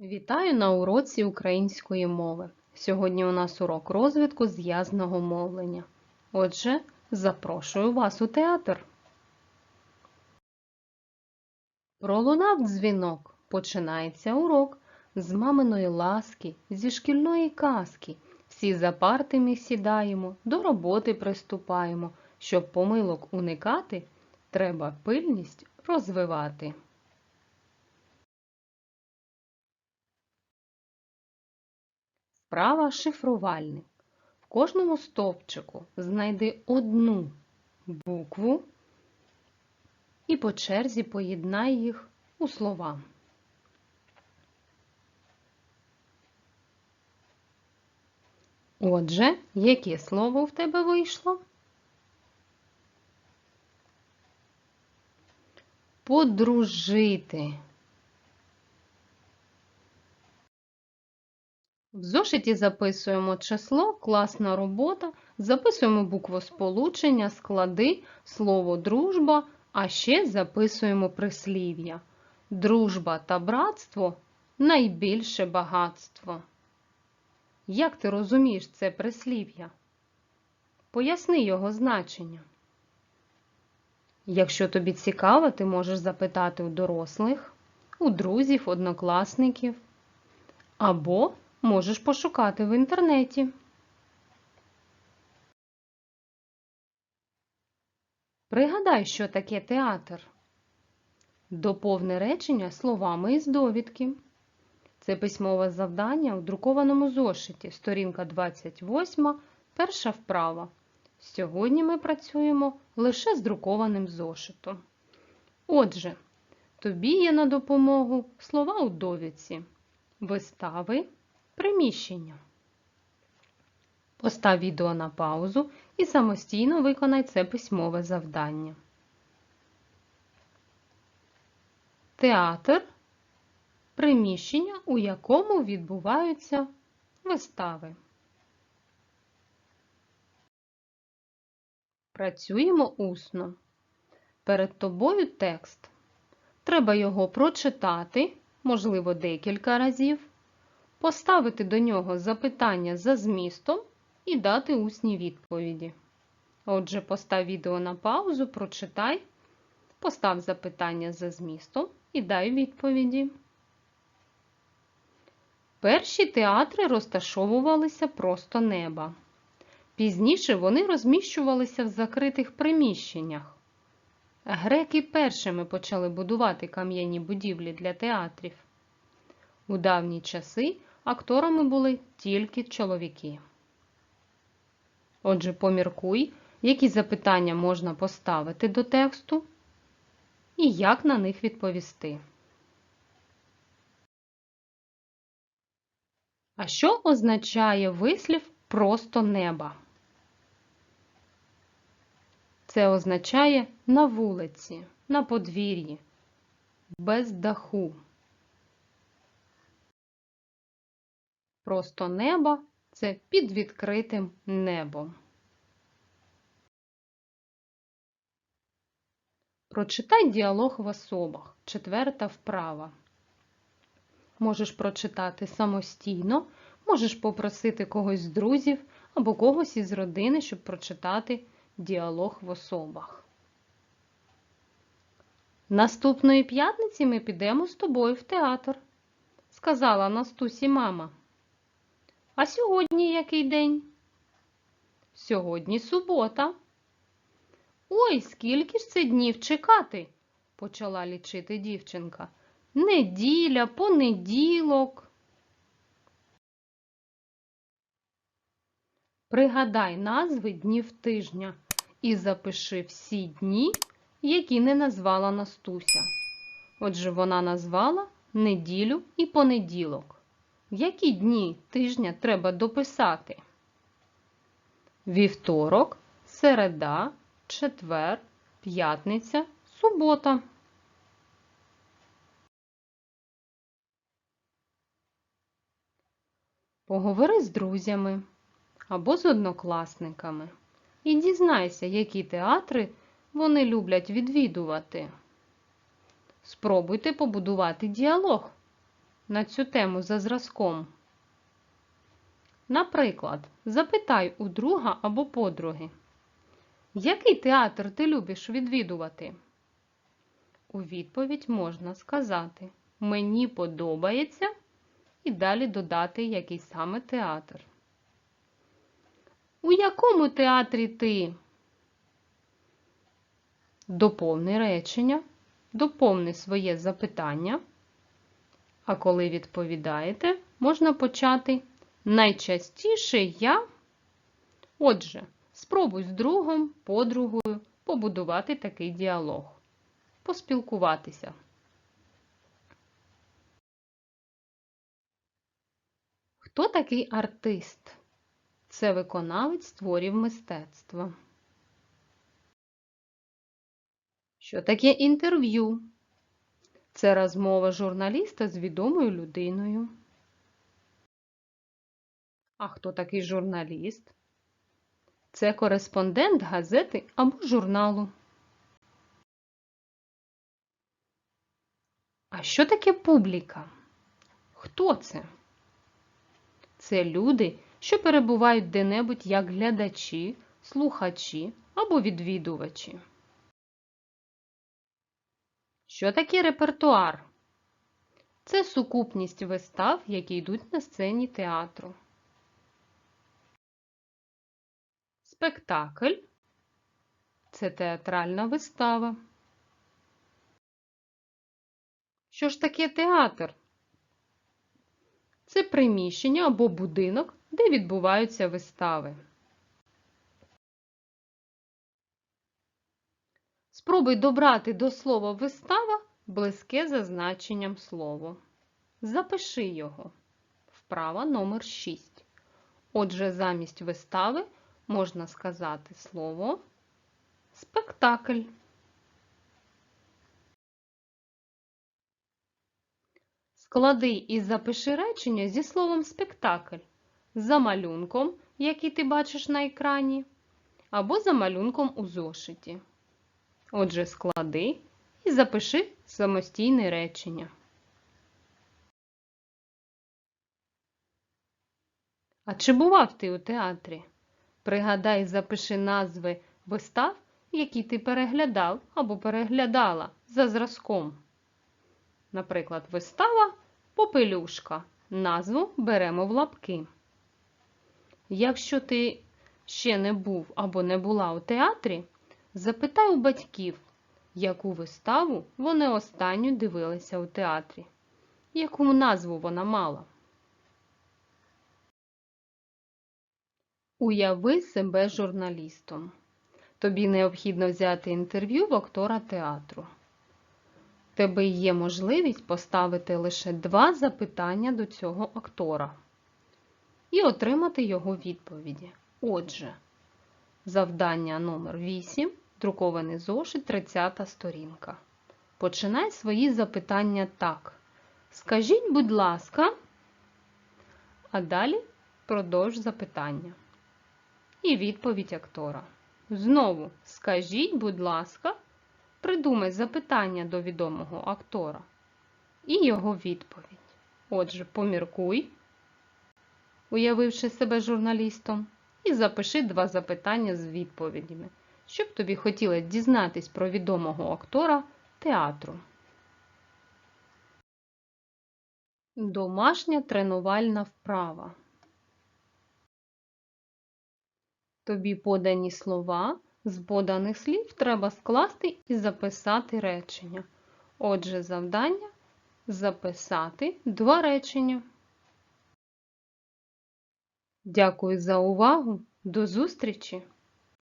Вітаю на уроці української мови. Сьогодні у нас урок розвитку зв'язного мовлення. Отже, запрошую вас у театр. Пролунав дзвінок. Починається урок з маминої ласки, зі шкільної казки. Всі за парти ми сідаємо, до роботи приступаємо. Щоб помилок уникати, треба пильність розвивати. Вправа шифрувальник. В кожному стовпчику знайди одну букву і по черзі поєднай їх у слова. Отже, яке слово в тебе вийшло? Подружити. В зошиті записуємо число, класна робота, записуємо буквосполучення, склади, слово дружба, а ще записуємо прислів'я. Дружба та братство найбільше багатство. Як ти розумієш це прислів'я? Поясни його значення. Якщо тобі цікаво, ти можеш запитати у дорослих, у друзів, однокласників або можеш пошукати в інтернеті. Пригадай, що таке театр. Доповни речення словами із довідки. Це письмове завдання у друкованому зошиті, сторінка 28, перша вправа. Сьогодні ми працюємо лише з друкованим зошитом. Отже, тобі є на допомогу слова у довідці, вистави, приміщення. Постав відео на паузу і самостійно виконай це письмове завдання. Театр приміщення, у якому відбуваються вистави. Працюємо усно. Перед тобою текст. Треба його прочитати, можливо, декілька разів, поставити до нього запитання за змістом і дати усні відповіді. Отже, постав відео на паузу, прочитай, постав запитання за змістом і дай відповіді. Перші театри розташовувалися просто неба. Пізніше вони розміщувалися в закритих приміщеннях. Греки першими почали будувати кам'яні будівлі для театрів. У давні часи акторами були тільки чоловіки. Отже, поміркуй, які запитання можна поставити до тексту і як на них відповісти. А що означає вислів просто неба? Це означає на вулиці, на подвір'ї, без даху. Просто неба це під відкритим небом. Прочитай діалог в особах. Четверта вправа. Можеш прочитати самостійно, можеш попросити когось з друзів або когось із родини, щоб прочитати діалог в особах. Наступної п'ятниці ми підемо з тобою в театр, сказала Настусі мама. А сьогодні який день? Сьогодні субота. Ой, скільки ж це днів чекати, почала лічити дівчинка. Неділя, понеділок. Пригадай назви днів тижня і запиши всі дні, які не назвала Настуся. Отже, вона назвала неділю і понеділок. Які дні тижня треба дописати? Вівторок, середа, четвер, п'ятниця, субота. Поговори з друзями або з однокласниками і дізнайся, які театри вони люблять відвідувати. Спробуйте побудувати діалог. На цю тему за зразком. Наприклад, запитай у друга або подруги, який театр ти любиш відвідувати? У відповідь можна сказати Мені подобається і далі додати який саме театр. У якому театрі ти? Доповни речення, доповни своє запитання. А коли відповідаєте, можна почати найчастіше я. Отже, спробуй з другом, подругою побудувати такий діалог. Поспілкуватися. Хто такий артист? Це виконавець творів мистецтва. Що таке інтерв'ю? Це розмова журналіста з відомою людиною. А хто такий журналіст? Це кореспондент газети або журналу. А що таке публіка? Хто це? Це люди, що перебувають де-небудь як глядачі, слухачі або відвідувачі. Що таке репертуар? Це сукупність вистав, які йдуть на сцені театру. Спектакль це театральна вистава. Що ж таке театр? Це приміщення або будинок, де відбуваються вистави. Спробуй добрати до слова вистава близьке за значенням слово. Запиши його. Вправа номер 6. Отже, замість вистави можна сказати слово спектакль. Склади і запиши речення зі словом спектакль за малюнком, який ти бачиш на екрані, або за малюнком у зошиті. Отже, склади і запиши самостійне речення. А чи бував ти у театрі? Пригадай запиши назви вистав, які ти переглядав або переглядала за зразком. Наприклад, вистава Попелюшка. Назву беремо в лапки. Якщо ти ще не був або не була у театрі, запитай у батьків, яку виставу вони останню дивилися у театрі, яку назву вона мала. Уяви себе журналістом. Тобі необхідно взяти інтерв'ю в актора театру тебе є можливість поставити лише два запитання до цього актора і отримати його відповіді. Отже, завдання номер 8 друкований зошит 30 сторінка. Починай свої запитання так. Скажіть, будь ласка, а далі продовж запитання. І відповідь актора. Знову скажіть, будь ласка, Придумай запитання до відомого актора і його відповідь. Отже, поміркуй, уявивши себе журналістом, і запиши два запитання з відповідями, щоб тобі хотілося дізнатись про відомого актора театру. Домашня тренувальна вправа. Тобі подані слова з поданих слів треба скласти і записати речення. Отже, завдання записати два речення. Дякую за увагу. До зустрічі!